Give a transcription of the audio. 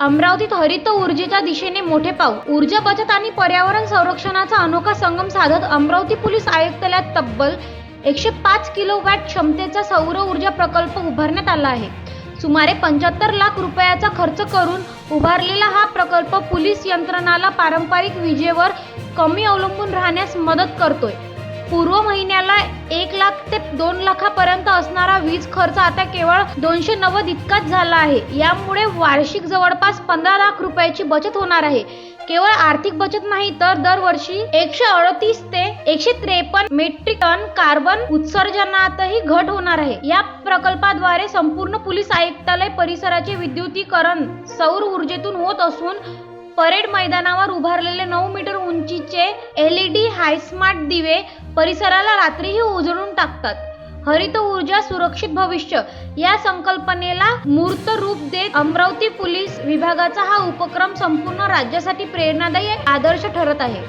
अमरावतीत हरित ऊर्जेच्या दिशेने मोठे पाऊल. ऊर्जा बचत आणि पर्यावरण संरक्षणाचा अनोखा संगम साधत अमरावती पोलीस आयुक्तालयात तब्बल एकशे पाच किलोवॅट क्षमतेचा सौर ऊर्जा प्रकल्प उभारण्यात आला आहे. सुमारे पंच्याहत्तर लाख रुपयाचा खर्च करून उभारलेला हा प्रकल्प पोलीस यंत्रणाला पारंपरिक विजेवर कमी अवलंबून राहण्यास मदत करतोय. पूर्व महिन्याला एक लाख ते दोन लाखापर्यंत असणारा वीज खर्च आता केवळ दोनशे नव्वद इतकाच झाला आहे. यामुळे वार्षिक जवळपास पंधरा लाख रुपयाची बचत होणार आहे. केवळ आर्थिक बचत नाही तर दरवर्षी एकशे अडतीस ते एकशे त्रेपन्न मेट्रिक टन कार्बन उत्सर्जनातही घट होणार आहे. या प्रकल्पाद्वारे संपूर्ण पोलीस आयुक्तालय परिसराचे विद्युतीकरण सौर ऊर्जेतून होत असून परेड मैदानावर उभारलेले नऊ मीटर उंचीचे एलईडी हायस्मार्ट दिवे परिसराला रात्रीही उजळून टाकतात. हरित ऊर्जा सुरक्षित भविष्य या संकल्पनेला मूर्त रूप देत अमरावती पोलीस विभागाचा हा उपक्रम संपूर्ण राज्यासाठी प्रेरणादायी आदर्श ठरत आहे.